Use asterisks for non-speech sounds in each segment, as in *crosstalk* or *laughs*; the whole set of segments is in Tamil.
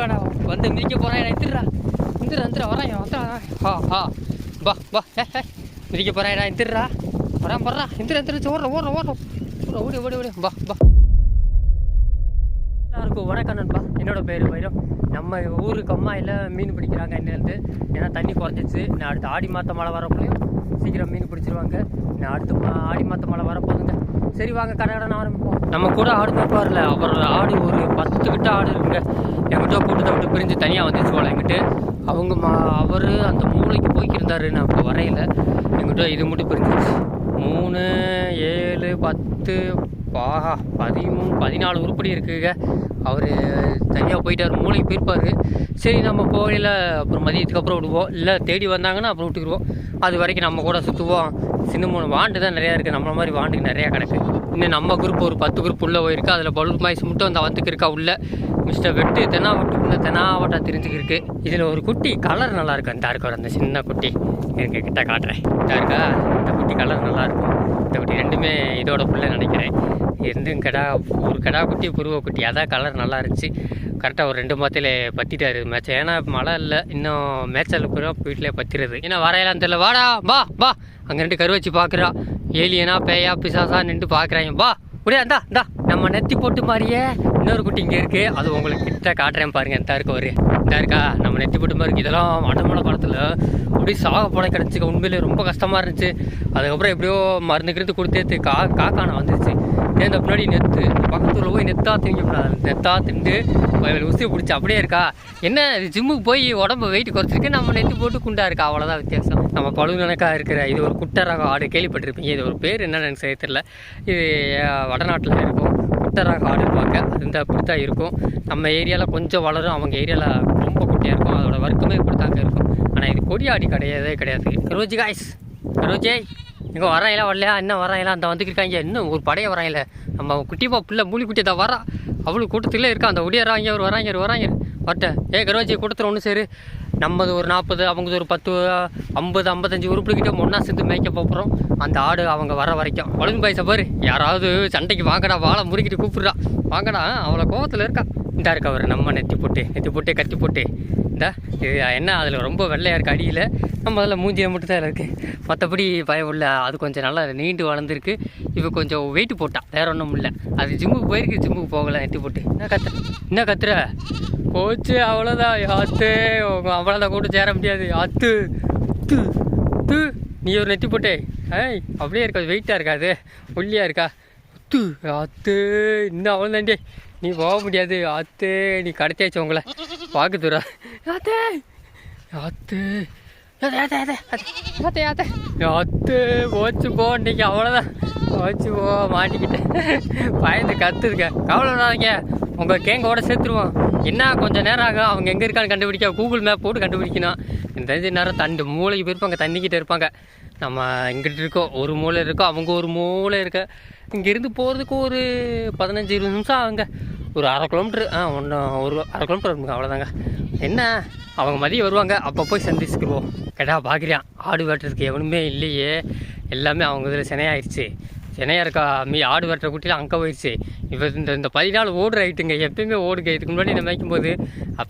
வந்துடுவாடா வந்து மிதிக்க போகிறேன் எந்திரா எந்திரா எந்திரா வரேன் வந்துடா ஹா ஹா. பா பா மிதிக்க போகிறேன் எந்திரா வரேன் போடுறா எந்திரா எந்திரிச்சு ஓடுற ஓடுற ஓடுற ஓடுற ஓடி ஓடி ஓடி பா பா எல்லாருக்கும் வணக்கம் நண்பா. என்னோட பேர் வைரம். நம்ம ஊருக்கு அம்மாயில் மீன் பிடிக்கிறாங்க இன்னிலேருந்து. ஏன்னா தண்ணி குறைஞ்சிச்சு நான் அடுத்து ஆடி மாத மழை வரக்குள்ளேயும் சீக்கிரம் மீன் பிடிச்சிருவாங்க. நான் அடுத்து ஆடி மாத மழை வரப்போகுதுங்க. சரி வாங்க கடை கடை ஆரம்பிப்போம். நம்ம கூட ஆடு மேய்ப்பார்ல அவர் ஆடு ஒரு பத்து கிட்ட ஆடு இருக்குங்க. எங்கிட்ட கூட்டத்தை விட்டு பிரிஞ்சு தனியாக வந்துச்சு போல எங்கிட்ட அவங்க மா அவர் அந்த மூளைக்கு போய்க்கிருந்தாரு. நான் இப்போ வரையில எங்கிட்ட இது மட்டும் பிரிஞ்சிச்சு மூணு ஏழு பத்து பாஹா பதிமூணு பதினாலு உருப்படி இருக்குங்க. அவர் தனியாக போயிட்டார் மூளைக்கு போயிருப்பார். சரி நம்ம போகல அப்புறம் மதியத்துக்கு அப்புறம் விடுவோம். இல்லை தேடி வந்தாங்கன்னா அப்புறம் விட்டுக்குருவோம். அது வரைக்கும் நம்ம கூட சுற்றுவோம் சின்ன மூணு வாண்டு தான் நிறையா இருக்குது நம்மள மாதிரி வாண்டுக்கு நிறையா கிடக்கு. இன்னும் நம்ம குரூப் ஒரு பத்து குரூப் உள்ளே போயிருக்கு. அதில் பலூர் மாய்ஸ் மட்டும் அந்த வந்துக்கு இருக்கா உள்ளே? மிஸ்டர் வெட்டு தென்னாவட்டுக்குள்ள தென்னாவட்டா தெரிஞ்சுக்கிருக்கு. இதில் ஒரு குட்டி கலர் நல்லாயிருக்கும் இந்த இருக்கிற அந்த சின்ன குட்டி. எனக்கு கிட்ட காட்டுறேன். இந்த இருக்கா? இந்த குட்டி கலர் நல்லாயிருக்கும் இந்த குட்டி ரெண்டுமே இதோட பிள்ளை நினைக்கிறேன். இருந்து கடா ஒரு கடா குட்டி புருவ குட்டி. அதான் கலர் நல்லா இருந்துச்சு. கரெக்டாக ஒரு ரெண்டு மாதத்தில் பற்றிட்டாரு மேட்ச் ஏன்னா மழை இல்லை. இன்னும் மேட்சில் பூரா வீட்டிலே பற்றிடுது ஏன்னா வரையலாம் தெரியல. வாடா வா வா. அங்கே ரெண்டு கருவச்சி பார்க்குறா ஏலியனா பேயா பிசாசா நின்று பார்க்குறாங்க வா முடியா இந்தா இந்தா. நம்ம நெத்தி போட்டு மாதிரியே இன்னொரு குட்டி இங்கே இருக்குது அது உங்களுக்கு கிட்ட காட்டுறேன் பாருங்க இந்த இருக்கு ஒரு. கரெக்டாக இருக்கா? நம்ம நெத்தி போட்டு மாதிரி இதெல்லாம் வடமலை படத்தில் அப்படியே சாக போட கிடச்சிக்க உண்மையிலே ரொம்ப கஷ்டமாக இருந்துச்சு. அதுக்கப்புறம் எப்படியோ மருந்து கிருந்து கொடுத்தேத்து கா காக்கான வந்துருச்சு. சேர்ந்த பின்னாடி நெத்து? பக்கத்துல போய் நெத்தா திங்கக்கூடாது. நெத்தா திண்டு உசி பிடிச்சி அப்படியே இருக்கா? என்ன இது ஜிம்முக்கு போய் உடம்பு வெயிட் குறைச்சிருக்கு. நம்ம நெத்து போட்டு குண்டா இருக்கா? அவ்வளோதான் வித்தியாசம். நம்ம பழுங்கணக்கா இருக்கிற இது ஒரு குட்டை ரக ஆடு கேள்விப்பட்டிருப்பீங்க. இது ஒரு பேர் என்னன்னு எனக்கு செய்ய தெரியல. இது வடநாட்டில் இருக்கும். குட்டை ஆடு ஆடுப்பாங்க அது இந்த அப்படி தான் இருக்கும். நம்ம ஏரியாவில் கொஞ்சம் வளரும். அவங்க ஏரியாவில் ரொம்ப குட்டியாக இருக்கும். அதோட வர்க்கமே இப்படி தாங்க இருக்கும். ஆனால் இது கொடியாடி கிடையாதே கிடையாது. ரோஜி காய்ஸ் ரோஜே இங்கே வரையில வரலையா? இன்னும் வராங்களா அந்த வந்துக்கிருக்காங்க. இன்னும் ஒரு படையை வரையில நம்ம குட்டிப்பா பிள்ளை மூலி குட்டி தான் வரா. அவ்வளோ கூட்டத்துலேயே இருக்கா. அந்த ஒடியாராங்க அவர் வராங்க ஒரு வராங்க வரட்டேன் ஏ கரோஜி கொடுத்துரு ஒன்று சரி. நம்மது ஒரு நாற்பது அவங்கது ஒரு பத்து ஐம்பது ஐம்பத்தஞ்சு உருப்பிடிக்கிட்ட ஒன்றா சேர்ந்து மேய்க்க போகிறோம் அந்த ஆடு அவங்க வர வரைக்கும். வலுந்து பைசா பாரு யாராவது சண்டைக்கு வாங்கடா வாழை முறுக்கிட்டு கூப்பிடுறா. வாங்கடா அவளை கோவத்தில் இருக்கா. இந்த இருக்கா அவர் நம்ம நெத்தி போட்டு நெத்தி போட்டு கத்தி போட்டு. இந்த இது என்ன அதில் ரொம்ப வெள்ளையாக இருக்குது அடியில். நம்ம அதில் மூஞ்சியில் மட்டும் தான் இருக்குது மற்றபடி பயம் இல்லை. அது கொஞ்சம் நல்லா நீண்டு வளர்ந்துருக்கு. இப்போ கொஞ்சம் வெயிட் போட்டான் வேறு ஒன்றும் இல்லை. அது ஜிம்முக்கு போயிருக்கு. ஜிம்முக்கு போகல. நெத்தி போட்டு. என்ன கத்துற? என்ன கத்துற? போச்சு. அவ்வளோதான் ஆத்து அவ்வளோதான் கூட சேர முடியாது. அத்து து. து. நீ ஒரு நெத்தி போட்டே. ஏய் அப்படியே இருக்காது வெயிட்டாக இருக்காது ஒல்லியாக இருக்கா? அத்து அத்து இன்னும் அவ்வளோதாண்டி நீ போக முடியாது. அத்து நீ கடத்தியாச்சு உங்களை. பார்க்க தூரா. அத்தே அத்து அத்தே அத்தே அத்து போச்சு போ இன்னைக்கு அவ்வளோதான் போச்சு போ மாட்டிக்கிட்டேன். பயந்து கத்துருக்க கவலைப்படாதீங்க. உங்கள் கேங்கோட சேர்த்துருவோம். என்ன கொஞ்சம் நேரம் ஆகும் அவங்க எங்கே இருக்கான்னு கண்டுபிடிக்க கூகுள் மேப் போட்டு கண்டுபிடிக்கணும். இந்த தெரிஞ்ச நேரம் தண்டு மூளைக்கு போயிருப்பாங்க தண்ணிக்கிட்ட இருப்பாங்க. நம்ம இங்கிட்டு இருக்கோம். ஒரு மூளை இருக்கோம். அவங்க ஒரு மூளை இருக்க. இங்கேருந்து போகிறதுக்கு ஒரு பதினஞ்சு இருபது நிமிஷம் ஆகுங்க. ஒரு அரை கிலோமீட்ரு ஆ ஒன்று ஒரு அரை கிலோமீட்டர் இருக்குங்க அவ்வளோதாங்க என்ன? அவங்க மதியம் வருவாங்க. அப்போ போய் சந்திச்சுக்குவோம் கேட்டா பார்க்குறியான் ஆடு வெட்டுறதுக்கு எவனுமே இல்லையே. எல்லாமே அவங்க இதில் சினையாயிருச்சு சினையாக இருக்கா? மீ ஆடு வெட்டுற குட்டிலாம் அங்கே போயிடுச்சு இப்போ இந்த இந்த பதினாலு ஓடுற ஐட்டுங்க எப்பயுமே ஓடுங்க. இதுக்கு முன்னாடி நம்ம போது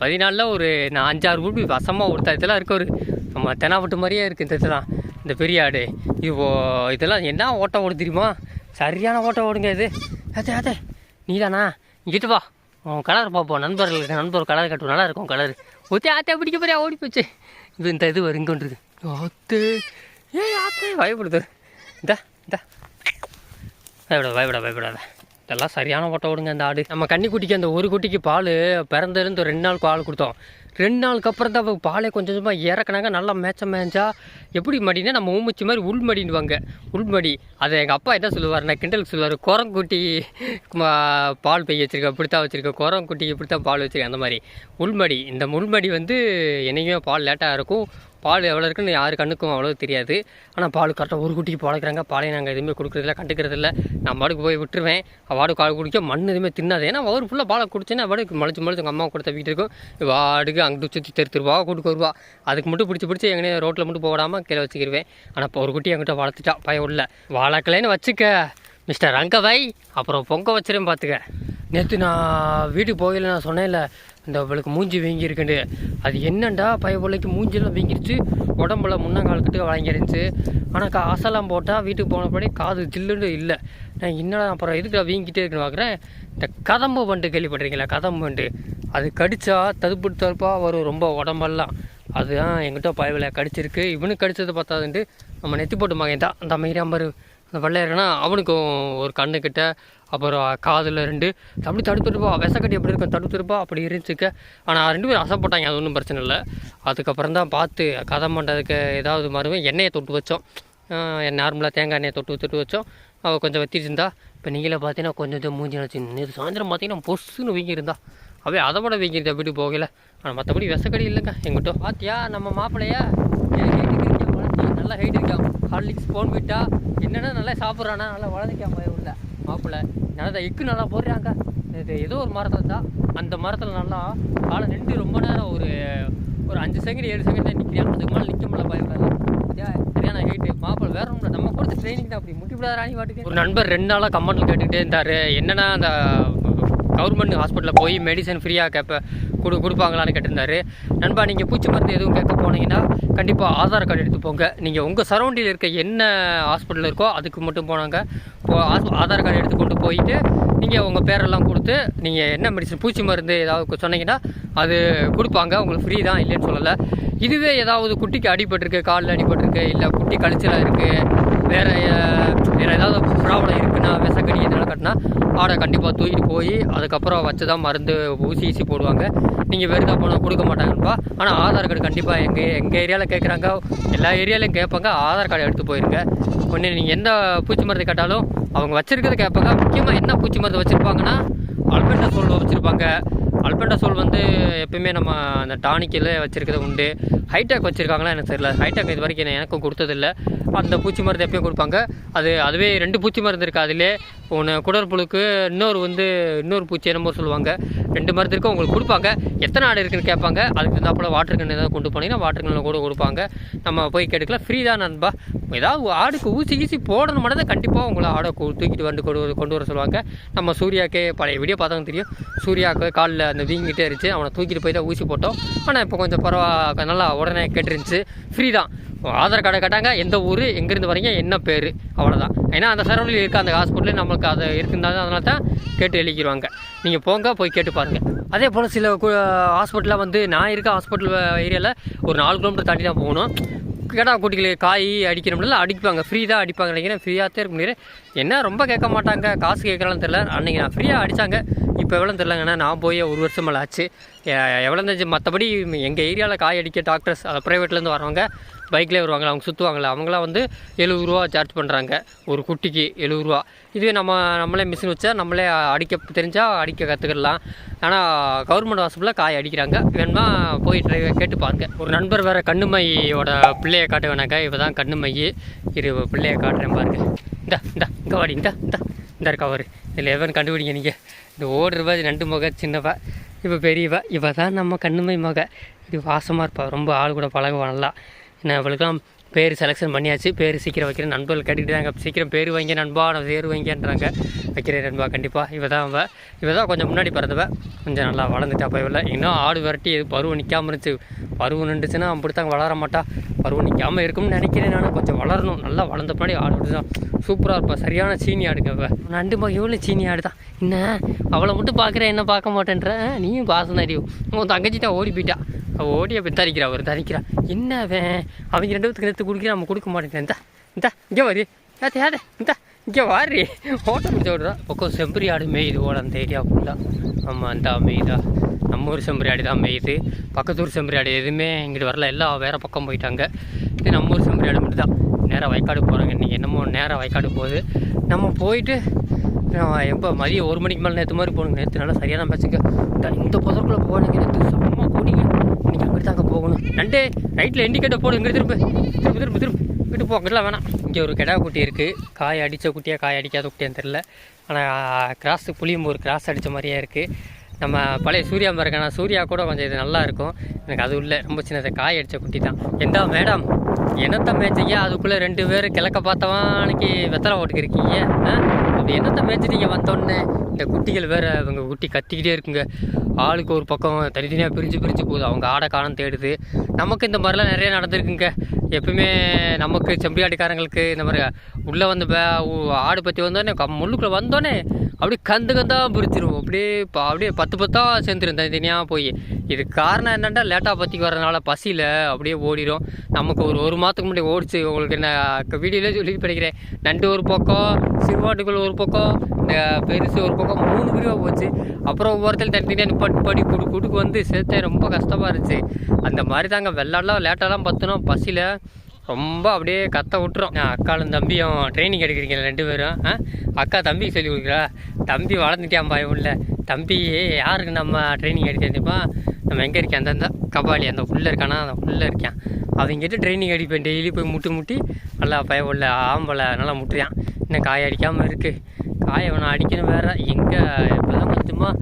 பதினாலில் ஒரு நான் அஞ்சாறு குட்டி வசமாக ஒருத்தர் இதெல்லாம் இருக்க ஒரு நம்ம தெனாவட்டு மாதிரியே இருக்குது இந்த இதெல்லாம். இந்த பெரிய ஆடு இப்போ ஓ- இதெல்லாம் என்ன ஓட்டம் ஓடு தெரியுமா? சரியான ஓட்டம் ஓடுங்க இது. அதே அதே நீதானா? இங்கிட்டு வா. உன் கலர் பார்ப்போம். நண்பர்களுக்கு நண்பர் கலர் கட்டுவோம் நல்லா இருக்கும் கலர் ஒத்தே ஆத்தே பிடிக்க போறியா? ஓடி போச்சு. இது இந்த இது வரும் இங்கே ஆத்து ஏய் ஆத்தே பயப்படுது. இந்த இந்த. பயப்படாத பயப்படா பயப்படாத. இதெல்லாம் சரியான ஓட்ட விடுங்க அந்த ஆடு. நம்ம கன்னிக்குட்டிக்கு அந்த ஒரு குட்டிக்கு பால் பிறந்ததுலேருந்து ரெண்டு நாள் பால் கொடுத்தோம். ரெண்டு நாளுக்கு அப்புறம் தான் பாலே கொஞ்சம் கொஞ்சமாக இறக்குனாங்க நல்லா மேய்ச்ச மேய்ச்சா எப்படி மடினா நம்ம ஊமுச்சி மாதிரி உள் மடின்னுவாங்க. உள்மடி அதை எங்கள் அப்பா என்ன சொல்லுவார் நான் கிண்டலுக்கு சொல்லுவார் குரங்குட்டி குட்டி பால் வச்சுருக்கேன் வச்சிருக்கேன் இப்படித்தான் வச்சுருக்கேன் குரங்குட்டி இப்படி தான் பால் வச்சுருக்கேன் அந்த மாதிரி. உள்மடி இந்த முள்மடி வந்து என்னைக்குமே பால் லேட்டாக இருக்கும். பால் எவ்வளோ இருக்குன்னு யாரு கண்ணுக்கும் அவ்வளோ தெரியாது. ஆனால் பால் கரெக்டாக ஒரு குட்டிக்கு பழக்கிறாங்க பாலையும் நாங்கள் எதுவுமே கொடுக்குறதில்ல கண்டுக்கிறதில்ல நான் பாடுக்கு போய் விட்டுருவேன். வாடு கால் குடிக்க மண் எதுவுமே தின்னாது. ஏன்னா ஒரு ஃபுல்லாக பாலை குடிச்சேன்னா வாடுக்கு மலைச்சு மலைச்சு எங்கள் அம்மா கொடுத்த தப்பிக்கிட்டு இருக்கும். வாடுக்கு அங்கிட்டு சுற்றி தெரு கூட்டுக்கு வருவா. அதுக்கு மட்டும் பிடிச்சி பிடிச்சி எங்கனே ரோட்டில் மட்டும் போடாமல் கீழே வச்சுக்கிடுவேன் ஆனால் இப்போ ஒரு குட்டி என்கிட்ட வளர்த்துட்டா பயம் உள்ள வாழக்கலைன்னு வச்சுக்க. மிஸ்டர் ரங்கபாய் அப்புறம் பொங்க வச்சிரும் பார்த்துக்க நேற்று நான் வீட்டுக்கு போகல நான் சொன்னேன்ல இந்த அவளுக்கு மூஞ்சி வீங்கியிருக்குண்டு அது என்னண்டா பயபுள்ளைக்கு மூஞ்சிலாம் வீங்கிருச்சு? உடம்புல முன்னங்கால் கிட்ட வழங்கிருந்துச்சு ஆனால் காசெல்லாம் போட்டால் வீட்டுக்கு போனபடி காது ஜில்லுன்னு இல்லை. நான் என்னடா அப்புறம் எதுக்கு வீங்கிட்டே இருக்குன்னு பார்க்குறேன் இந்த கதம்பு வண்டு கேள்விப்பட்டிருக்கீங்களா? கதம்பு வண்டு. அது கடிச்சா தடுப்பு தடுப்பாக வரும் ரொம்ப உடம்பெல்லாம். அதுதான் எங்கிட்ட பயவில் கடிச்சிருக்கு. இவனுக்கு கடிச்சது பார்த்தாதுண்டு நம்ம நெத்தி போட்டு மகன் தான். அந்த மயிராம்பர் அந்த வெள்ளையர்னா அவனுக்கும் ஒரு கண்ணுக்கிட்ட அப்புறம் காதில் ரெண்டு அப்படி தடுத்துருப்பா விசக்கட்டி எப்படி இருக்கும் தடுத்துருப்பா அப்படி இருந்துச்சுக்க. ஆனால் ரெண்டு பேரும் அசைப்பட்டாங்க அது ஒன்றும் பிரச்சனை இல்லை. அதுக்கப்புறம் தான் பார்த்து கதை பண்ணுறதுக்கு ஏதாவது மறுவே எண்ணெயை தொட்டு வச்சோம். நார்மலாக தேங்காய் எண்ணெயை தொட்டு தொட்டு வச்சோம். அவள் கொஞ்சம் வத்திருந்தா இப்போ நீங்களே பார்த்தீங்கன்னா கொஞ்சம் மூஞ்சி வச்சு நேற்று சாயந்தரம் பார்த்தீங்கன்னா பொஸ்ஸுன்னு வீங்கியிருந்தா. அப்படியே அதை விட வீங்கிருந்தா அப்படி போகல ஆனால் மற்றபடி விசக்கடி இல்லைங்க. எங்கிட்ட பாத்தியா நம்ம மாப்பிள்ளையா நல்லா ஹைட் இருக்கான் ஹார்லிக்ஸ் போன் விட்டா என்னென்னா நல்லா சாப்பிட்றானா? நல்லா வளர்ந்துக்கான் பய உள்ள? மாப்பிள்ளை நல்லா இக்கு நல்லா போடுறாங்க? இது ஏதோ ஒரு மரத்தில் தான். அந்த மரத்தில் நல்லா காலை நின்று ரொம்ப நேரம் ஒரு ஒரு அஞ்சு செகண்ட் ஏழு செகண்ட் நிற்கிறேன் அதுக்கு மேலே நிற்க முடியல பயப்படாது. சரியான ஹைட்டு மாப்பிள்ளை வேற ஒன்றும் நம்ம கொடுத்த ட்ரைனிங் தான் அப்படி. முட்டி ராணி பாட்டுக்கு. ஒரு நண்பர் ரெண்டு நாளாக கமெண்ட்ல கேட்டுகிட்டே இருந்தார். என்னென்னா அந்த கவர்மெண்ட் ஹாஸ்பிட்டலில் போய் மெடிசன் ஃப்ரீயாக கேட்ப கொடு கொடுப்பாங்களான்னு கேட்டிருந்தாரு. நண்பா நீங்கள் பூச்சி மருந்து எதுவும் கேட்க போனீங்கன்னா கண்டிப்பாக ஆதார் கார்டு எடுத்து போங்க. நீங்கள் உங்கள் சரௌண்டில் இருக்க என்ன ஹாஸ்பிட்டல் இருக்கோ அதுக்கு மட்டும் போனாங்க. ஆஸ்- ஆதார் கார்டு எடுத்து கொண்டு போயிட்டு நீங்கள் உங்கள் பேரெல்லாம் கொடுத்து நீங்கள் என்ன மெடிசன் பூச்சி மருந்து ஏதாவது சொன்னீங்கன்னா அது கொடுப்பாங்க. உங்களுக்கு ஃப்ரீ தான் இல்லைன்னு சொல்லலை. இதுவே ஏதாவது குட்டிக்கு அடிபட்டிருக்கு காலில் அடிபட்டிருக்கு இல்லை குட்டி கழிச்சலாக இருக்குது வேறு வேறு ஏதாவது ப்ராப்ளம் இருக்குன்னா விசக்கடி எதனால் கட்டினா ஆடை கண்டிப்பாக தூக்கிட்டு போய் அதுக்கப்புறம் வச்சு தான் மருந்து ஊசி ஊசி போடுவாங்க. நீங்கள் வெறுதா போனால் கொடுக்க மாட்டாங்கப்பா. ஆனால் ஆதார் கார்டு கண்டிப்பாக எங்கள் எங்கள் ஏரியாவில் கேட்குறாங்க எல்லா ஏரியாலையும் கேட்பாங்க. ஆதார் கார்டு எடுத்து போயிருங்க. ஒன்று நீங்கள் எந்த பூச்சி மருந்து கேட்டாலும் அவங்க வச்சுருக்கிறத கேட்பாங்க. முக்கியமாக என்ன பூச்சி மருந்து வச்சுருப்பாங்கன்னா அல்பெண்டா சோல் வச்சுருப்பாங்க. அல்பெண்டாசோல் வந்து எப்பயுமே நம்ம அந்த டானிக்கில் வச்சுருக்கிறது உண்டு. ஹைடெக் வச்சுருக்காங்களா எனக்கு தெரியல. ஹைடெக் இது வரைக்கும் நான் எனக்கும் கொடுத்ததில்ல. அந்த பூச்சி மருந்து எப்பயும் கொடுப்பாங்க. அது அதுவே ரெண்டு பூச்சி மருந்து இருக்குது அதிலே ஒன்று குடற்புழுக்கு இன்னொரு வந்து இன்னொரு பூச்சி என்னமோ சொல்லுவாங்க. ரெண்டு மருந்து இருக்கு உங்களுக்கு கொடுப்பாங்க. எத்தனை ஆடு இருக்குன்னு கேட்பாங்க. அதுக்கு தகுந்தாப்புல வாட்டர் கன் ஏதாவது கொண்டு போனீங்கன்னா வாட்டர் கண்ணில் கூட கொடுப்பாங்க. நம்ம போய் கேட்டுக்கலாம். ஃப்ரீ தான் நண்பா. ஏதாவது ஆடுக்கு ஊசி ஊசி போடணும் மட்டும் தான் கண்டிப்பாக உங்களை ஆடை தூக்கிட்டு வந்து கொண்டு கொண்டு வர சொல்லுவாங்க. நம்ம சூர்யாக்கே பழைய வீடியோ பார்த்தவங்க தெரியும். சூர்யாவுக்கு காலில் அந்த வீங்கிட்டே இருந்துச்சு. அவனை தூக்கிட்டு போய் தான் ஊசி போட்டோம். ஆனால் இப்போ கொஞ்சம் பரவா நல்லா உடனே கேட்டுருந்துச்சு. ஃப்ரீ தான். ஆதார் கார்டை கேட்டாங்க எந்த ஊர் எங்கேருந்து வரீங்க என்ன பேர் அவ்வளோதான் ஏன்னா அந்த சரௌண்டில் இருக்க அந்த ஹாஸ்பிட்டலில் நம்மளுக்கு அது இருக்குந்தாலும் அதனால தான் கேட்டு எழுதிக்கிடுவாங்க நீங்கள் போங்க போய் கேட்டு பாருங்கள் அதே போல் சில ஹாஸ்பிட்டலில் வந்து நான் இருக்க ஹாஸ்பிட்டல் ஏரியாவில் ஒரு நாலு கிலோமீட்டர் தாண்டி தான் போகணும். கிடா குட்டிகளுக்கு காய் அடிக்கணும்ல அடிப்பாங்க. ஃப்ரீ தான் அடிப்பாங்க நினைக்கிறேன். ஃப்ரீயாக தான் இருக்க முடியாது. என்ன ரொம்ப கேட்க மாட்டாங்க. காசு கேட்கலான்னு தெரில அன்றைக்கி நான் ஃப்ரீயாக அடித்தாங்க இப்போ எவ்வளோ தெரிலங்கண்ணா நான் போய் ஒரு வருஷம் மேலே ஆச்சு. எவ்வளோ தெரிஞ்சு மற்றபடி எங்கள் ஏரியாவில் காய் அடிக்க டாக்டர்ஸ் அதை ப்ரைவேட்லேருந்து வரவங்க பைக்லேயே வருவாங்களா அவங்க சுற்றுவாங்களா அவங்களாம் வந்து எழுபது ரூபா சார்ஜ் பண்ணுறாங்க ஒரு குட்டிக்கு எழுபது ரூபா. இதுவே நம்ம நம்மளே மிஷின் வச்சா நம்மளே அடிக்க தெரிஞ்சால் அடிக்க கற்றுக்கிடலாம் ஆனால் கவர்மெண்ட் ஹாஸ்பிட்டலில் காய் அடிக்கிறாங்க. வேணுமா போய் ட்ரைவர் கேட்டு பாருங்க. ஒரு நண்பர் வேறு கண்ணுமையோட பிள்ளையை காட்ட வேணாங்க இப்போ தான் கண்ணுமை. இரு பிள்ளையை காட்டுறேன் பாருங்க. இந்தா இந்தா இங்கே வாடி இந்தா இந்தா இந்த இருக்கா அவர் இதில் எவன் கண்டுபிடிங்க நீங்கள் இந்த ஓடுறவா ரெண்டு முக சின்னவா இப்போ பெரியவா இவள் தான் நம்ம கண்ணுமை மக. இது வாசமாக இருப்பாள் ரொம்ப ஆள் கூட பழகுவா நல்லா. ஏன்னா அவளுக்கெல்லாம் பேர் செலெக்ஷன் பண்ணியாச்சு. பேர் சீக்கிரம் வைக்கிறேன் நண்பர்கள் கேட்டுக்கிட்டாங்க சீக்கிரம் பேர் வைங்க நண்பா நான் பேர் வைங்கன்றாங்க வைக்கிறேன் நண்பா கண்டிப்பாக இவ தான் அவ இவ தான் கொஞ்சம் முன்னாடி பிறந்தவ. கொஞ்சம் நல்லா வளர்ந்துட்டா போய் இன்னும் ஆடு விரட்டி பருவம் நிற்காம இருந்துச்சு. பருவம் நின்றுச்சுன்னா அப்படித்தாங்க வளர மாட்டா. பருவம் நிற்காம இருக்கும்னு நினைக்கிறேன் நான். கொஞ்சம் வளரணும். நல்லா வளர்ந்த பின்னாடி ஆடு தான் சூப்பராக இருப்பா. சரியான சீனி ஆடுங்க அவ. நண்டு எவ்வளோ சீனி ஆடு தான் என்ன? அவளை மட்டும் பார்க்குறேன். என்ன பார்க்க மாட்டேன்ற? நீயும் பாசம் தான் உன் தங்கச்சி தான் ஓடி போயிட்டா. அவள் ஓடி அப்படி தரிக்கிறா அவர் தரிக்கிறா. என்ன அவன்? அவங்க ரெண்டு பேத்துக்கு எடுத்து குடிக்கிறா நம்ம கொடுக்க மாட்டேங்கிறேன் இந்தா இந்தா இங்கே வரு. யாத்தே யாதே இந்தா இங்கே வாரி. ஓட்டம் முடிச்சு விடுறா பக்கம் செம்பரி ஆடு மேயுது. ஓட அந்த ஏரியா ஃபுல்லாக ஆமாம் அந்த மேயுதா. நம்ம ஊர் செம்பரி ஆடு தான் மேயுது. பக்கத்து ஊர் செம்பரி ஆடு எதுவுமே இங்கிட்டு வரல. எல்லாம் வேறு பக்கம் போயிட்டாங்க. இது நம்ம ஊர் செம்பரி ஆடு மட்டும் தான் நேராக வயக்காடு போகிறாங்க இன்றைக்கி என்னமோ நேராக வயக்காடு போகுது. நம்ம போயிட்டு எப்போ மதியம் ஒரு மணிக்கு மேலே நேற்று மாதிரி போகணுங்க. நேற்று நல்லா சரியான மேட்சுங்க இந்த- இந்த புதற்குள்ளே போனீங்க நேற்று செம்ம இன்னைக்கு அங்கிட்டு அங்கே போகணும். நண்டே ரைட்டில் இண்டிகேட்டர் போடு இங்கே திரும்ப. திரும்ப திரும்ப திரும்ப. இங்கிட்டு போ அங்கிட்டலாம் வேணாம். இங்கே ஒரு கிடா குட்டி இருக்குது காய் அடித்த குட்டியாக காய் அடிக்காத குட்டியான்னு தெரில ஆனால் கிராஸ் ஒரு கிராஸ் அடித்த மாதிரியே இருக்குது நம்ம பழைய சூர்யா இருக்கானா சூர்யா கூட கொஞ்சம் இது நல்லாயிருக்கும் எனக்கு அது இல்லை. ரொம்ப சின்னது. காய் அடித்த குட்டி தான். எந்தா மேடம்? என்னத்த மேய்ச்சிங்க? அதுக்குள்ளே ரெண்டு பேர் கிழக்க பார்த்தவன் அன்னைக்கு வெத்தலை ஓட்டுக்கு இருக்கீங்க ஆ? அப்படி என்னத்தை மேய்ச்சிட்டீங்க வந்தோடனே? இந்த குட்டிகள் வேறு இவங்க குட்டி கத்திக்கிட்டே இருக்குங்க. ஆளுக்கு ஒரு பக்கம் தனித்தனியாக பிரிஞ்சு பிரிஞ்சு போகுது. அவங்க ஆடை காணம் தேடுது. நமக்கு இந்த மாதிரிலாம் நிறைய நடந்திருக்குங்க. எப்பவுமே நமக்கு செம்பியாட்டுக்காரங்களுக்கு இந்த மாதிரி உள்ளே வந்து ஆடு பற்றி வந்தோடனே கம் முள்ளுக்குள்ளே வந்தோடனே அப்படியே கந்து கந்தாக பிரிச்சிரும் அப்படியே இப்போ அப்படியே பத்து பத்தாக சேர்ந்துரும் தனித்தனியாக போய். இது காரணம் என்னென்னா லேட்டாக பற்றிக்கு வரனால பசியில் அப்படியே ஓடிடும் நமக்கு ஒரு ஒரு மாதத்துக்கு முன்னாடி ஓடிச்சு. உங்களுக்கு என்ன வீடியோலேயே சொல்லி படிக்கிறேன் நண்டு ஒரு பக்கம் சிறுவாட்டுக்குள் ஒரு பக்கம் இந்த பெருசு ஒரு பக்கம் மூணு பிரிவாக போச்சு. அப்புறம் ஒவ்வொருத்தரும் தனித்தனியாக நிப்பாட்டி படி குடு குடுக்கு வந்து சேர்த்தேன் ரொம்ப கஷ்டமாக இருந்துச்சு. அந்த மாதிரி தாங்க வெள்ளாடலாம் லேட்டாலாம் பற்றினோம் பசியில் ரொம்ப அப்படியே கத்த விட்டுரும். அக்காலும் தம்பியும் ட்ரைனிங் எடுக்கிறீங்க ரெண்டு பேரும். அக்கா தம்பிக்கு சொல்லி கொடுக்குறா. தம்பி வளர்ந்துட்டான் பயம் உள்ள. தம்பி யாருக்கு நம்ம ட்ரைனிங் எடுக்கிறதுப்பா நம்ம எங்கே இருக்கேன்? அந்த அந்த கபாலி அந்த உள்ளே இருக்கானா? அந்த உள்ளே இருக்கான். அவங்ககிட்ட ட்ரைனிங் அடிப்பேன் டெய்லி போய் முட்டி முட்டி நல்லா பயம் உள்ள ஆம்பளை நல்லா முட்டுறான். இன்னும் காய அடிக்காமல் இருக்குது காய வேணாம் அடிக்கணும் வேற. எங்கே இப்போதான் கொஞ்சமாக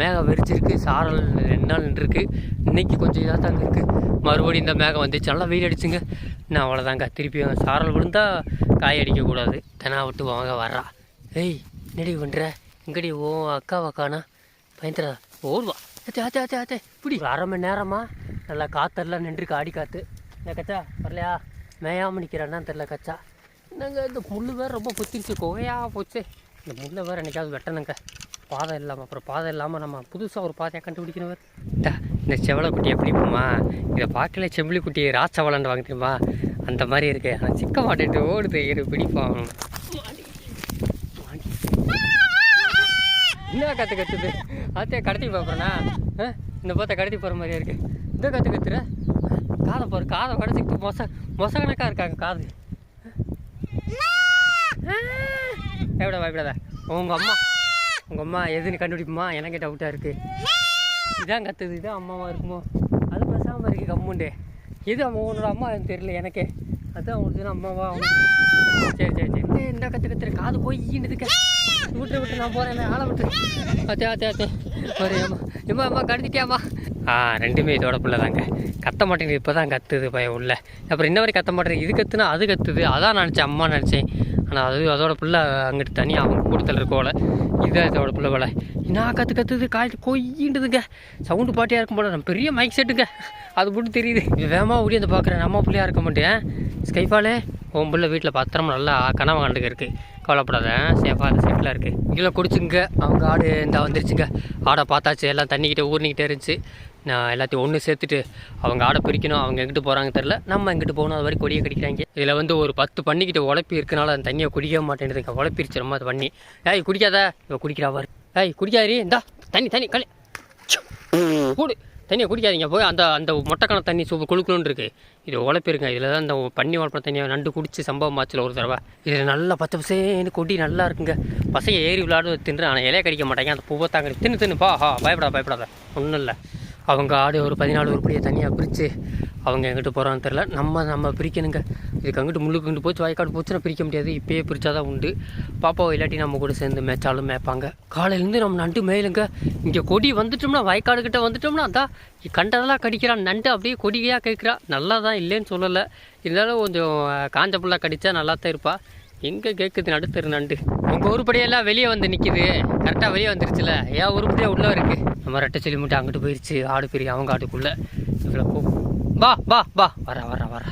மேகம் வெறிச்சிருக்கு. சாரல் ரெண்டு நாள் நின்றுருக்கு. இன்னைக்கு கொஞ்சம் இதாக தாங்க இருக்குது மறுபடியும் இந்த மேகம் வந்துச்சு. நல்லா வெயில் அடிச்சுங்க. நான் அவ்வளோதாங்க திருப்பி சாரல் விழுந்தா காய அடிக்கக்கூடாது தெனா விட்டு வாங்க வர்றா. ஏய் என்னடி பண்ணுற எங்கடி ஓ அக்காவை அக்காண்ணா பயந்துடா ஓடுவா. ஆத்தே ஆத்தே அச்சே ஆச்சே இப்படி அரை மணி நேரமா நல்லா காத்தெல்லாம் நின்றுருக்கு ஆடி காற்று என்ன கச்சா வரலையா? மேயாமல் நிற்கிறான்னு தெரில கச்சா. என்னங்க இந்த முள் வேறு ரொம்ப பொத்திருச்சு. கோவையாக போச்சு. இந்த முள்ளை வேறு என்னைக்காவது வெட்டணுங்க. பாதை இல்லாமல் அப்புறம் பாதை இல்லாமல் நம்ம புதுசாக ஒரு பாதையை கண்டுபிடிக்கணும் டா, இந்த செவலை எப்படி போமா இதை பார்க்கல செம்பிளி குட்டி ராச்சவளன்னு வாங்க தெரியுமா? அந்த மாதிரி இருக்கு. ஆனால் சிக்க மாட்டேட்டு ஓடுது. இரு பிடிப்பான் என்ன கற்று கத்துது? அத்தையே கடத்தி பார்க்குறேண்ணா இந்த பார்த்தா கடத்தி போகிற மாதிரியா இருக்கு. இந்த கற்று கத்துற? காதை பாரு காதை கடைச்சிக்கிட்டு மொச மொசகணக்காக இருக்காங்க காது. பயப்பட பயப்படாத உங்கள் அம்மா உங்கள் அம்மா எதுன்னு கண்டுபிடிப்புமா? எனக்கு டவுட்டாக இருக்குது இதான் கத்துது இதான் அம்மாவா இருக்குமோ? அது பேசாமல் இருக்கு கம்முண்டு எது அம்மா உன்னோட அம்மா எனக்கு தெரியல எனக்கே. அதுதான் உங்களுக்கு அம்மாவா சரி சரி சரி. என்ன கற்று கத்துற காது போய் ஈண்டுதுக்க விட்டு விட்டு நான் போகிறேன் ஆளை விட்டு அத்தே அத்தே அத்தே. ஒரு அம்மா. எம்மா அம்மா கடத்திட்டியாம்மா ஆ ரெண்டுமே இதோட பிள்ளை தாங்க. கத்த மாட்டேங்குது இப்போ தான் கத்துது பையன் உள்ள. அப்புறம் இன்ன வரைக்கும் கத்த மாட்டேங்குது. இது கத்துனா அது கத்துது. அதான் நினச்சேன் அம்மா நினச்சேன். ஆனால் அது அதோட பிள்ளை அங்கிட்டு தனியாக அவங்க கூட்டத்தில் இருக்கோல இதுதான் இதோட பிள்ளை போல. என்ன கற்று கற்றுது காய்ச்சி கொய்யின்றதுங்க சவுண்டு பாட்டியாக இருக்கும் போல. நம்ம பெரிய மைக் செட்டுங்க அது மட்டும் தெரியுது. வேகமாக ஓடி வந்து பார்க்குறேன் நம்ம பிள்ளையா இருக்க மாட்டேன். ஸ்கைஃபாலே உன் பிள்ளை வீட்டில் பத்திரமா நல்லா கனவு கண்டுக்கு இருக்குது கவலைப்படாத. சேஃபாக அந்த சேஃப்டில் இருக்குது கீழே குடிச்சுங்க. அவங்க ஆடு இந்த வந்துருச்சுங்க. ஆடை பார்த்தாச்சு. எல்லாம் தண்ணிக்கிட்டே ஊர்னிக்கிட்டே இருந்துச்சு. நான் எல்லாத்தையும் ஒன்று சேர்த்துட்டு அவங்க ஆடை பிரிக்கணும் அவங்க எங்கிட்டு போகிறாங்க தெரில நம்ம எங்கிட்டு போகணும் அது மாதிரி கொடியை கடிக்கிறாங்க இதில் வந்து ஒரு பத்து பண்ணிக்கிட்டு உழப்பி இருக்கனால அந்த தண்ணியை குடிக்க மாட்டேங்குதுங்க உழப்பிருச்சு ரொம்ப அது பண்ணி ஏய் குடிக்காதா. இவன் குடிக்கிறாவார் ஏய் குடிக்காதீ இந்தா தண்ணி தண்ணி களி. கூடு தண்ணியை குடிக்காதீங்க. போய் அந்த அந்த மொட்டைக்கான தண்ணி சூப்பர் குழுக்குழுன்னு இருக்குது இது உழப்பிருங்க இதில் தான் இந்த பண்ணி வளர்ப்புற தண்ணியை நண்டு குடிச்சு சம்பவம் ஆச்சுல ஒரு தடவை. இதில் நல்லா பச்சை பசேன்னு கொடி நல்லா இருக்குங்க. பசங்க ஏறி விளையாடு தின்று ஆனால் இலையை கடிக்க மாட்டாங்க. அந்த பூவை தாங்க. தின்னு தின்னு பா. ஹா பயப்படாத பயப்படாத. ஒன்றும் இல்லை. அவங்க ஆடு ஒரு பதினாலு உருப்படியை தனியாக பிரித்து அவங்க எங்கிட்ட போகிறான்னு தெரில நம்ம நம்ம பிரிக்கணுங்க. இதுக்கு அங்கிட்டு முள்ளுக்கு போச்சு வாய்க்காடு போச்சுன்னா பிரிக்க முடியாது. இப்போயே பிரித்தா தான் உண்டு. பாப்பாவை இல்லாட்டி நம்ம கூட சேர்ந்து மேய்ச்சாலும் மேய்ப்பாங்க. காலையிலேருந்து நம்ம நண்டு மேலுங்க இங்கே கொடி வந்துட்டோம்னா வயக்காடு வந்துட்டோம்னா அதான் கண்டதெல்லாம் கடிக்கிறான் நண்டு அப்படியே கொடியாக கேட்குறா. நல்லா தான் இல்லைன்னு சொல்லலை. இருந்தாலும் கொஞ்சம் காஞ்ச புல்லா கடித்தா நல்லா தான் இருப்பா. எங்கே கேட்குது நடுத்தரு நண்டு? உங்கள் உருப்படியெல்லாம் வெளியே வந்து நிற்கிது கரெக்டாக வெளியே வந்துருச்சுல. ஏன் உருப்படியாக உள்ளே இருக்குது நம்ம ரெட்டை செல்லி மட்டும் அங்கிட்டு போயிடுச்சு ஆடு பெரிய அவங்க ஆட்டுக்குள்ளே. இவ்வளோ போ பா பா பா வர வர வர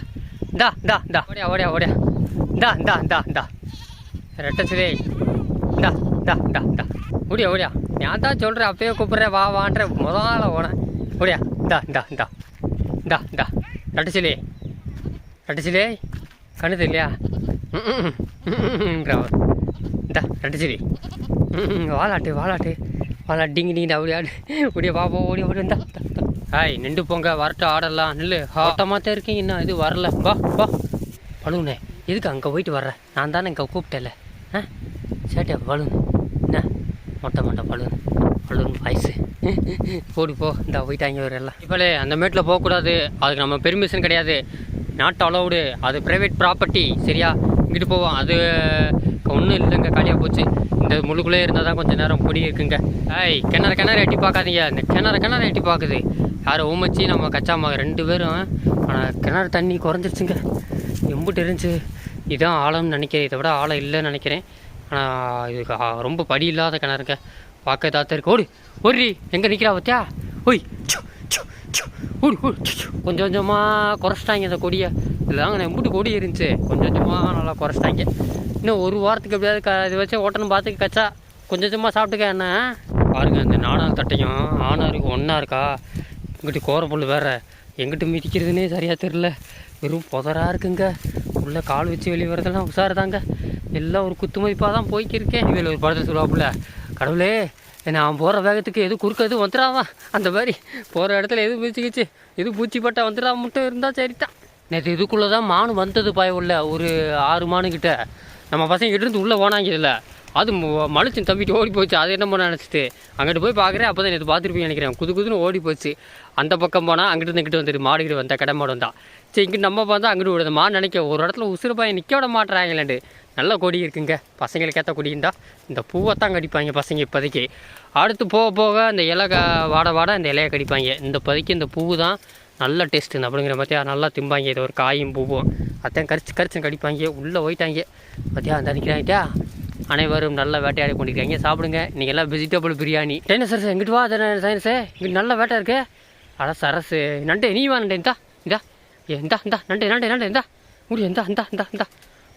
டா டா டா ஓடியா ஓடியா ஓடியா. டா டா டா டா ரெட்டை சிலை டா டா டா இந்தா. ஓடியா ஓடியா. நான் தான் சொல்கிறேன் அப்பயே கூப்பிட்றேன் வா வான்ற முதல்ல ஓனேன் ஓடியா டா டா டா டா டா ரெட்டை சிலை ரெட்டை சிலை கண்ணு தெரியலையா ம் ம் ம் சிலை ம் வாலாட்டு வாலாட்டு. வாலா டிங்கி டிங்கி அப்படியாடு ஓடிய பாப்பா ஓடி ஓடி இந்தா. ஹாய் நின்று போங்க வரட்டும் ஆடலாம் நில்லு. ஆட்டமாக தான் இருக்கீங்க இன்னும் இது வரல. வா வா. பழுவுண்ணே எதுக்கு அங்கே போயிட்டு வர்ற? நான் தானே இங்கே கூப்பிட்டேல ஆ? சேட்டா பலூன் என்ன? மொட்டை மொட்டை பலூன் பலூன் வயசு. ஓடி போ. இந்த போயிட்டாங்க ஒரு எல்லாம். இப்போலே அந்த மேட்டில் போகக்கூடாது. அதுக்கு நம்ம பெர்மிஷன் கிடையாது. நாட் அலௌடு அது ப்ரைவேட் ப்ராப்பர்ட்டி சரியா? இங்கிட்டு போவோம். அது ஒன்றும் இல்லைங்க காலியாக போச்சு. இந்த முழுக்குள்ளே இருந்தால் தான் கொஞ்சம் நேரம் பொடி இருக்குங்க. ஐய் கிணறு கிணறு எட்டி பார்க்காதீங்க. இந்த கிணறு கிணறு எட்டி பார்க்குது. யாரை ஊமச்சி நம்ம கச்சாமாக ரெண்டு பேரும். ஆனால் கிணறு தண்ணி குறைஞ்சிருச்சுங்க. எம்பிட்டு இருந்துச்சு இதான் ஆழம்னு நினைக்கிறேன். இதை விட ஆழம் இல்லைன்னு நினைக்கிறேன். ஆனால் இது ரொம்ப படி இல்லாத கிணறுங்க. பார்க்க தாத்தா இருக்கு. ஓடி ஓடி எங்கே நிற்கிறா பத்தியா? ஓய் சு, சு, கொஞ்சம் கொஞ்சமாக குறைச்சிட்டாங்க இந்த கொடியை. இல்லைங்க நான் எம்பிட்டு கொடி இருந்துச்சு கொஞ்சம் கொஞ்சமாக நல்லா குறைச்சிட்டாங்க. இன்னும் ஒரு வாரத்துக்கு எப்படியாவது க இது வச்சு ஓட்டணும் பார்த்து கச்சா. கொஞ்சம் கொஞ்சமாக சாப்பிட்டுக்க என்ன? பாருங்க இந்த நாடால் தட்டையும் ஆனாருக்கு ஒன்றா இருக்கா? இங்கிட்டு கோரப்புல் வேற. எங்கிட்டு மிதிக்கிறதுனே சரியாக தெரில வெறும் புதராக இருக்குங்க. உள்ளே கால் வச்சு வெளியே வரதெல்லாம் உஷாரு தாங்க எல்லாம் ஒரு குத்து மதிப்பாக தான் போய்க்கிருக்கேன். இதில் ஒரு படத்தில் சொல்லுவாப்புல கடவுளே நான் போகிற வேகத்துக்கு எது குறுக்க எதுவும் வந்துடாதான் அந்த மாதிரி போகிற இடத்துல எது பிடிச்சிக்கிச்சு எது பூச்சி பட்டா வந்துடா மட்டும் இருந்தால் சரிதான் நேற்று இதுக்குள்ளே தான் மானு வந்தது பாய உள்ள ஒரு ஆறு மானுக்கிட்ட நம்ம பசங்க இருந்து உள்ளே போனாங்க இதில் அது மு- மனுஷன் தம்பிட்டு ஓடி போச்சு. அது என்ன பண்ண நினச்சிட்டு. அங்கிட்டு போய் பார்க்குறேன் அப்போ தான் நேற்று பார்த்துருப்பீங்க நினைக்கிறேன். குது குதுன்னு ஓடி போச்சு. அந்த பக்கம் போனால் அங்கிட்டு இருந்து இங்கிட்டு வந்துட்டு மாடுகிட்டு வந்தா கடை மாடு வந்தா சரி இங்கிட்டு நம்ம பார்த்தா அங்கிட்டு விடுது. மா நினைக்க ஒரு இடத்துல உசுறு பாய் நிற்க விட மாட்டுறாங்களேண்டு நல்ல கொடி இருக்குங்க. பசங்களுக்கு ஏற்ற கொடிண்டா இந்த பூவை தான் கடிப்பாங்க பசங்க இப்போதைக்கு. அடுத்து போக போக அந்த இலை வாட வாட அந்த இலையை கடிப்பாங்க. இந்த பதைக்கு இந்த பூ தான் நல்ல டேஸ்ட்டு அப்படிங்கிற பார்த்தியா நல்லா திம்பாங்க. இது ஒரு காயும் பூவும். அதான் கரிச்சு கரிச்சு கடிப்பாங்க. உள்ளே போயிட்டாங்க. பார்த்தியா அந்த நிற்கிறாங்கிட்டா அனைவரும் நல்ல வேட்டையாடி கொண்டிருக்காங்க. சாப்பிடுங்க. இன்றைக்கி எல்லாம் வெஜிடபிள் பிரியாணி. என்ன சார் எங்கிட்டு வா சயின்ஸு இங்கிட்டு நல்ல வேட்டை இருக்கு. அட சரசு. நண்டே நீ வா நண்டே இந்தா இந்தா. ஏ இந்தா இந்தா. நண்டே நண்டே நண்டே இந்தா. முடியும் இந்தா இந்தா இந்தா இந்தா.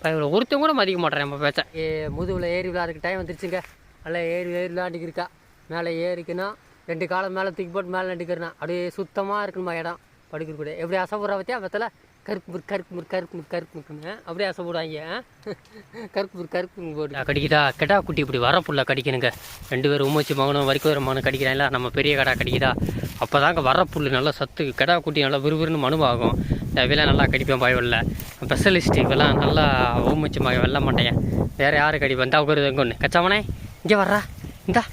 இவ்வளோ ஒருத்தன் கூட மதிக்க மாட்டேறேன் நம்ம பேச்ச. ஏ முதுவில் ஏறி விளையாடுறதுக்கு டைம் வந்துருச்சுங்க. நல்லா ஏறி ஏறி விளையாண்டுக்கிருக்கா. மேலே ஏறிக்குன்னா ரெண்டு காலம் மேலே தூக்கி போட்டு மேலே நட்டுக்கிறேன் அப்படியே சுத்தமாக இருக்கணுமா இடம். படுக்கிற கூட. எப்படி அசைப்படுறா பற்றியா வெத்தல கருக்கு முறு கருக்கு முறு கருக்கு முறு கருக்கு முறுக்குன்னு அப்படியே அசைப்படுவாங்க *laughs* கருக்கு முறு கருக்கு முறு கடிக்குதா? கெடா குட்டி இப்படி வர புள்ள கடிக்கணுங்க. ரெண்டு பேரும் உமச்சி மகனும் வரைக்கும் ஒரு மகனும் கடிக்கிறாங்களா? நம்ம பெரிய கடா கடிக்குதா? அப்போ தாங்க வர புல் நல்லா சத்து கெடா குட்டி நல்லா விறுவிறுன்னு மனுவாகும். இதெல்லாம் நல்லா கடிப்பேன் பயவில்ல ஸ்பெஷலிஸ்ட் இவெல்லாம் நல்லா ஊமச்சி மகன் வெல்ல மாட்டேன் வேறு யாரு கடிப்பேன் இந்தா ஒரு ஒன்று கச்சாமனே இங்கே வர்றா. இந்தா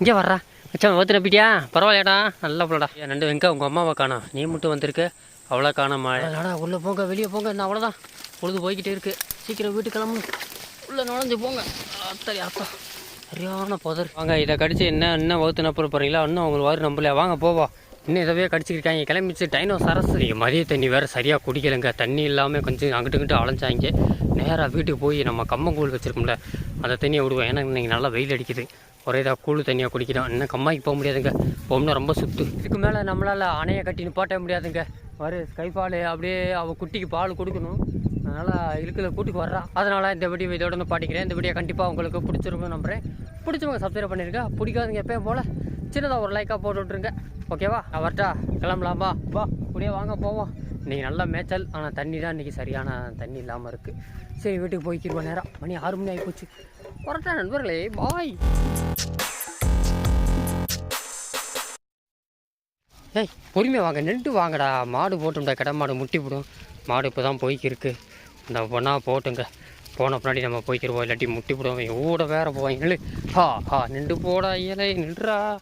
இங்கே வர்றா. மச்சான் ஓத்துனப்பிட்டியா பரவாயில்லடா நல்ல பிள்ளடா. ரெண்டு வெங்க உங்கள் அம்மாவை காணா நீ மட்டும் வந்திருக்க? அவ்வளோ காணாமா அடடா உள்ளே போங்க வெளியே போங்க. இன்னும் அவ்வளோதான் பொழுது போய்கிட்டே இருக்கு. சீக்கிரம் வீட்டுக்கு கிளம்பணும் உள்ளே நுழைஞ்சு போங்க. அத்தரி அத்தா சரியான புதர். வாங்க இதை கடிச்சு என்ன என்ன வகுத்து நப்புற போகிறீங்களா இன்னும் உங்களுக்கு வரும் நம்பலையா? வாங்க போவா இன்னும் இதவே கடிச்சிருக்காங்க கிளம்பிச்சு டைனோ சரஸ் இங்க மதிய தண்ணி வேறு சரியாக குடிக்கலைங்க. தண்ணி இல்லாமல் கொஞ்சம் அங்கிட்டு இங்கிட்டு அலைஞ்சாங்க. நேராக வீட்டுக்கு போய் நம்ம கம்மங்கூழ் வச்சிருக்கோம்ல அந்த தண்ணியை விடுவோம். ஏன்னா இன்னைக்கு நல்லா வெயில் அடிக்குது. ஒரே இதாக கூழ் தண்ணியாக குடிக்கிறோம். இன்னும் கம்மாய்க்கு போக முடியாதுங்க. போகணும்னா ரொம்ப சுத்து. இதுக்கு மேலே நம்மளால் அணையை கட்டி நிப்பாட்ட முடியாதுங்க. பாரு கைப்பால் அப்படியே அவள் குட்டிக்கு பால் கொடுக்கணும். அதனால் இழுக்கில் கூட்டிக்கு வர்றா. அதனால் இந்த வீடியோ இதோட நான் பாட்டிக்கிறேன் இந்த வீடியோ கண்டிப்பாக உங்களுக்கு பிடிச்சிருக்கும்னு நம்புறேன். பிடிச்சவங்க சப்ஸ்கிரைப் பண்ணியிருக்கா பிடிக்காதுங்க எப்பயும் போல் சின்னதாக ஒரு லைக்காக போட்டு விட்ருங்க ஓகேவா நான் வரட்டா கிளம்பலாமா? வா அப்படியே வாங்க போவோம். இன்றைக்கி நல்ல மேய்ச்சல். ஆனால் தண்ணி தான் இன்றைக்கி சரியான தண்ணி இல்லாமல் இருக்குது சரி வீட்டுக்கு போய்க்கிருவோம் நேரம். மணி ஆறு மணி ஆகி போச்சு. வரட்டா நண்பர்களே பாய் ஏய் பொறுமையாக வாங்க. நின்று வாங்கடா. மாடு போட்டும்டா. கடை மாடு முட்டி போடும். மாடு இப்போ தான் போய்க்கிருக்கு. இந்த ஒன்றா போட்டுங்க. போன பின்னாடி நம்ம போய்க்கிருவோம். இல்லாட்டி முட்டி போடுவோம். ஊட வேற போவாங்க ஹா ஹா நின்று போடா. இயலை நின்றா